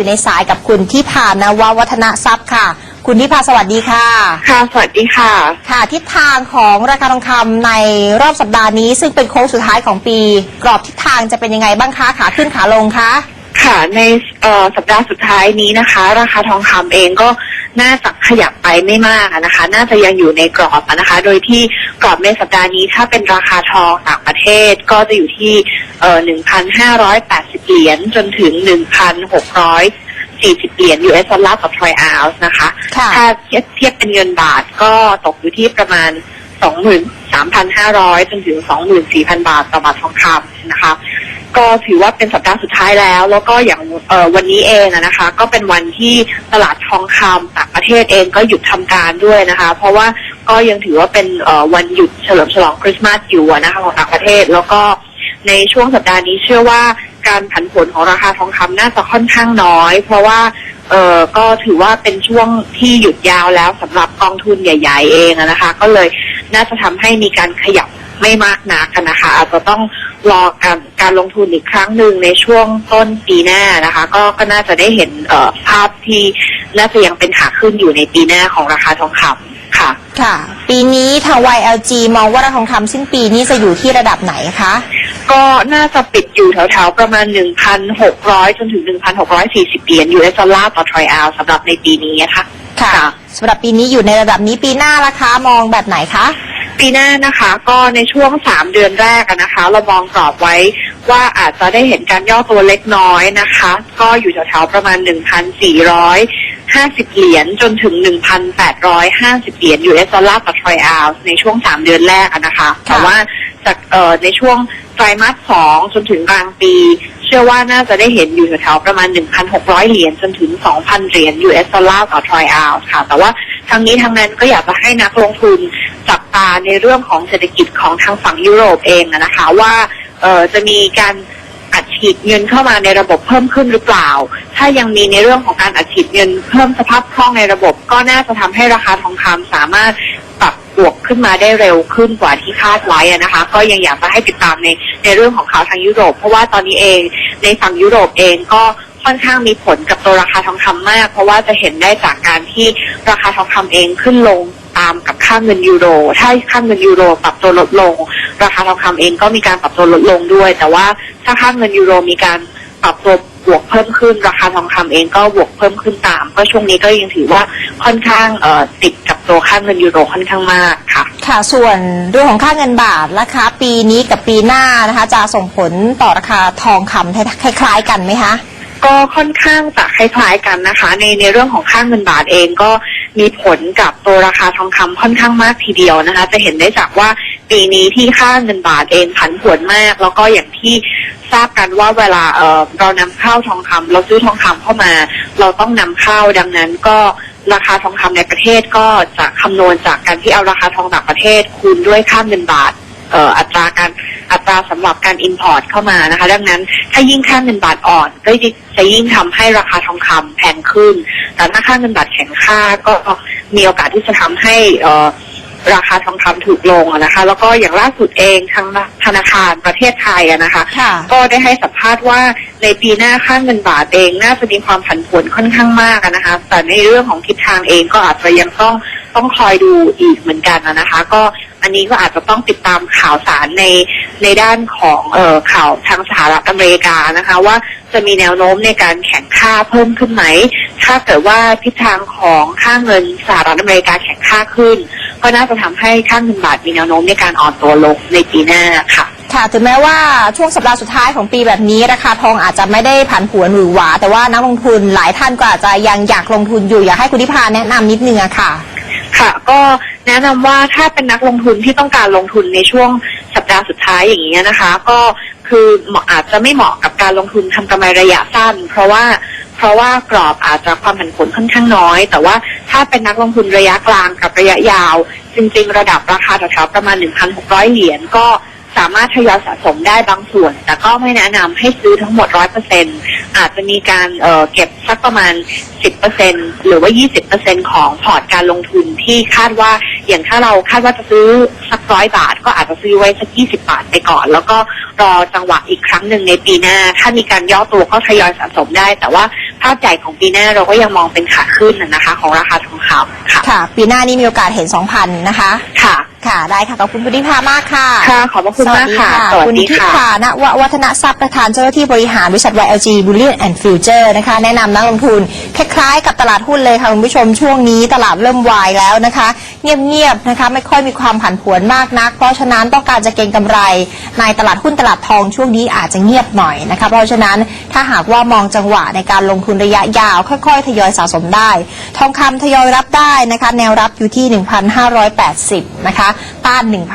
อยู่ในสายกับคุณที่พานววัฒนทรัพย์ค่ะ คุณที่พาสวัสดีค่ะ ค่ะสวัสดีค่ะ ค่ะ ทิศทางของราคาทองคำในรอบสัปดาห์นี้ซึ่งเป็นโค้งสุดท้ายของปี กรอบทิศทางจะเป็นยังไงบ้างคะขาขึ้นขาลงคะค่ะในเอ่อสัปดาห์สุดท้ายนี้นะคะ ราคาทองคำเองก็น่าจะขยับไปไม่มากอะนะคะ น่าจะยังอยู่ในกรอบอะนะคะ โดยที่กรอบในสัปดาห์นี้ถ้าเป็นราคาทองต่างประเทศก็จะอยู่ที่เอ่อ1,580 เหรียญจนถึง 1,640 เหรียญ US ดอลลาร์ต่อทรอยออนซ์นะคะ ค่ะ ถ้าเทียบเทียบเป็นเงินบาทก็ตกอยู่ที่ประมาณ 23,500 จนถึง 24,000 บาทต่อบาททองคำนะคะ ก็ถือว่าเป็นสัปดาห์สุดท้ายแล้ว แล้วก็อย่างเอ่อวันนี้เองอะนะคะ ก็เป็นวันที่ตลาดทองคำต่างประเทศเองก็หยุดทำการด้วยนะคะ เพราะว่าก็ยังถือว่าเป็นเอ่อวันหยุดเฉลิมฉลองคริสต์มาสอยู่อะนะคะของต่างประเทศแล้วก็ ในช่วงสัปดาห์นี้เชื่อว่า การผันผวนของราคาทองคำน่าจะค่อนข้างน้อย เพราะว่าเออก็ถือว่าเป็นช่วงที่หยุดยาวแล้วสำหรับกองทุนใหญ่ ๆ เองนะคะ ก็เลยน่าจะทำให้มีการขยับไม่มากนักนะคะ อาจจะต้องรอการการลงทุนอีกครั้งหนึ่งในช่วงต้นปีหน้านะคะ ก็ก็น่าจะได้เห็นเอ่อภาพที่น่าจะยังเป็นขาขึ้นอยู่ในปีหน้าของราคาทองคำค่ะ ค่ะ ปีนี้ทาง YLG มองว่าราคาทองคำสิ้นปีนี้จะอยู่ที่ระดับไหนคะ ก็น่าจะปิดอยู่แถวๆประมาณ 1,600 จนถึง 1,640เหรียญ US ดอลลาร์ต่อทรอยออนซ์สำหรับในปีนี้นะคะค่ะค่ะสำหรับปีนี้อยู่ในระดับนี้ปีหน้าราคามองแบบไหนคะปีหน้านะคะก็ในช่วง 3 เดือนแรกอะนะคะ เรามองกรอบไว้ว่าอาจจะได้เห็นการย่อตัวเล็กน้อยนะคะ ก็อยู่แถวๆประมาณ 1,450 เหรียญจนถึง 1,850 เหรียญ US ดอลลาร์ต่อทรอยออนซ์ในช่วง 3 เดือนแรกอะนะคะ แต่ว่าจากเอ่อในช่วง ไตรมาสสองจนถึงกลางปี เชื่อว่าน่าจะได้เห็นอยู่แถวๆประมาณ 1,600 เหรียญจนถึง 2,000 เหรียญ US ดอลลาร์ต่อทรอยออนซ์ค่ะ แต่ว่าทางนี้ทางนั้นก็อยากจะให้นักลงทุนจับตาในเรื่องของเศรษฐกิจของทางฝั่งยุโรปเองนะคะว่าเออจะมีการอัดฉีดเงินเข้ามาในระบบเพิ่มขึ้นหรือเปล่า ถ้ายังมีในเรื่องของการอัดฉีดเงินเพิ่มสภาพคล่องในระบบ ก็น่าจะทำให้ราคาทองคำสามารถ บวกขึ้นมาได้เร็วขึ้นกว่าที่คาดไว้นะคะ ก็ยังอยากจะให้ติดตามในในเรื่องของข่าวทางยุโรป เพราะว่าตอนนี้เองในฝั่งยุโรปเองก็ค่อนข้างมีผลกับตัวราคาทองคำมาก เพราะว่าจะเห็นได้จากการที่ราคาทองคำเองขึ้นลงตามกับค่าเงินยูโร ถ้าค่าเงินยูโรปรับตัวลดลง ราคาทองคำเองก็มีการปรับตัวลดลงด้วย แต่ว่าถ้าค่าเงินยูโรมีการปรับตัวบวกเพิ่มขึ้น ราคาทองคำเองก็บวกเพิ่มขึ้นตาม ก็ช่วงนี้ก็ยังถือว่าค่อนข้างเออติดกับ ตัวค่าเงินยูโรค่อนข้างมากค่ะ ค่ะ ส่วนเรื่องของค่าเงินบาทราคาปีนี้กับปีหน้านะคะ จะส่งผลต่อราคาทองคำคล้ายๆกันไหมคะก็ค่อนข้างจะคล้ายๆกันนะคะ ในในเรื่องของค่าเงินบาทเองก็มีผลกับตัวราคาทองคำค่อนข้างมากทีเดียวนะคะ จะเห็นได้จากว่าปีนี้ที่ค่าเงินบาทเองผันผวนมาก แล้วก็อย่างที่ทราบกันว่าเวลาเออเรานำเข้าทองคำเราซื้อทองคำเข้ามา เราต้องนำเข้าดังนั้นก็ ราคาทองคำในประเทศก็จะคำนวณจากการที่เอาราคาทองต่างประเทศ คูณด้วยค่าเงินบาทเอ่ออัตราการอัตราสำหรับการอินพอร์ตเข้ามานะคะ ดังนั้นถ้ายิ่งค่าเงินบาทอ่อนก็จะยิ่งทำให้ราคาทองคำแพงขึ้น แต่ถ้าค่าเงินบาทแข็งค่าก็มีโอกาสที่จะทำให้เอ่อ ราคาทองคำถูกลงอะนะคะ แล้วก็อย่างล่าสุดเองทางธนาคารประเทศไทยอะนะคะ ค่ะ ก็ได้ให้สัมภาษณ์ว่าในปีหน้าค่าเงินบาทเองน่าจะมีความผันผวนค่อนข้างมากอะนะคะ แต่ในเรื่องของทิศทางเองก็อาจจะยังต้องต้องคอยดูอีกเหมือนกันอะนะคะ ก็อันนี้ก็อาจจะต้องติดตามข่าวสารในในด้านของเอ่อข่าวทางสหรัฐอเมริกานะคะ ว่าจะมีแนวโน้มในการแข่งค่าเพิ่มขึ้นไหม ถ้าเกิดว่าทิศทางของค่าเงินสหรัฐอเมริกาแข่งค่าขึ้น ก็น่าจะทำให้ค่าเงินบาทมีแนวโน้มในการอ่อนตัวลงในปีหน้าค่ะค่ะถึงแม้ว่าช่วงสัปดาห์สุดท้ายของปีแบบนี้ราคาทองอาจจะไม่ได้ผันผวนหรือหวา แต่ว่านักลงทุนหลายท่านก็อาจจะยังอยากลงทุนอยู่อยากให้คุณทิพาแนะนำนิดนึงอะค่ะ ค่ะ ก็แนะนำว่าถ้าเป็นนักลงทุนที่ต้องการลงทุนในช่วงสัปดาห์สุดท้ายอย่างนี้ยนะคะ ก็คือเหมาะอาจจะไม่เหมาะกับการลงทุนทำกำไรระยะสั้น เพราะว่าเพราะว่ากรอบอาจจะความผันผวนค่อนข้างน้อย แต่ว่า ถ้าเป็นนักลงทุนระยะกลางกับระยะยาว จริง ๆ ระดับราคาแถวๆประมาณ 1,600 เหรียญก็สามารถทยอยสะสมได้บางส่วน แต่ก็ไม่แนะนำให้ซื้อทั้งหมด 100%อาจจะมีการเเก็บสักประมาณ 10%หรือว่า 20%ของพอร์ตการลงทุนที่คาดว่าอย่างถ้าเราคาดว่าจะซื้อสักร้อยบาท ก็อาจจะซื้อไว้สัก 20 บาทไปก่อน แล้วก็รอจังหวะอีกครั้งหนึ่งในปีหน้า ถ้ามีการย่อตัวก็ทยอยสะสมได้ แต่ว่า ภาพใหญ่ของปีหน้าเราก็ยังมองเป็นขาขึ้นนะนะคะ ของราคาทองคำค่ะ ค่ะ ปีหน้านี้มีโอกาสเห็น 2,000 นะคะ ค่ะ ค่ะได้ค่ะขอบคุณคุณทิพามากค่ะค่ะขอบพระคุณมากค่ะสวัสคุณดีทิค่ะพาณววัฒนทรัพย์ประธานเจ้าหน้าที่บริหารบริษัท YLG Bullion and Future นะคะ แนะนำนักลงทุนคล้ายๆ กับตลาดหุ้นเลยค่ะคุณผู้ชมช่วงนี้ตลาดเริ่มวายแล้วนะคะ เงียบๆนะคะไม่ค่อยมีความผันผวนมากนัก เพราะฉะนั้นต้องการจะเก็งกำไร ในตลาดหุ้นตลาดทองช่วงนี้อาจจะเงียบหน่อยนะคะเพราะฉะนั้นถ้าหากว่ามองจังหวะในการลงทุนระยะยาว ค่อย ๆ ทยอยสะสมได้ ทองคำทยอยรับได้นะคะ แนวรับอยู่ที่ 1,580นะคะต้าน1,000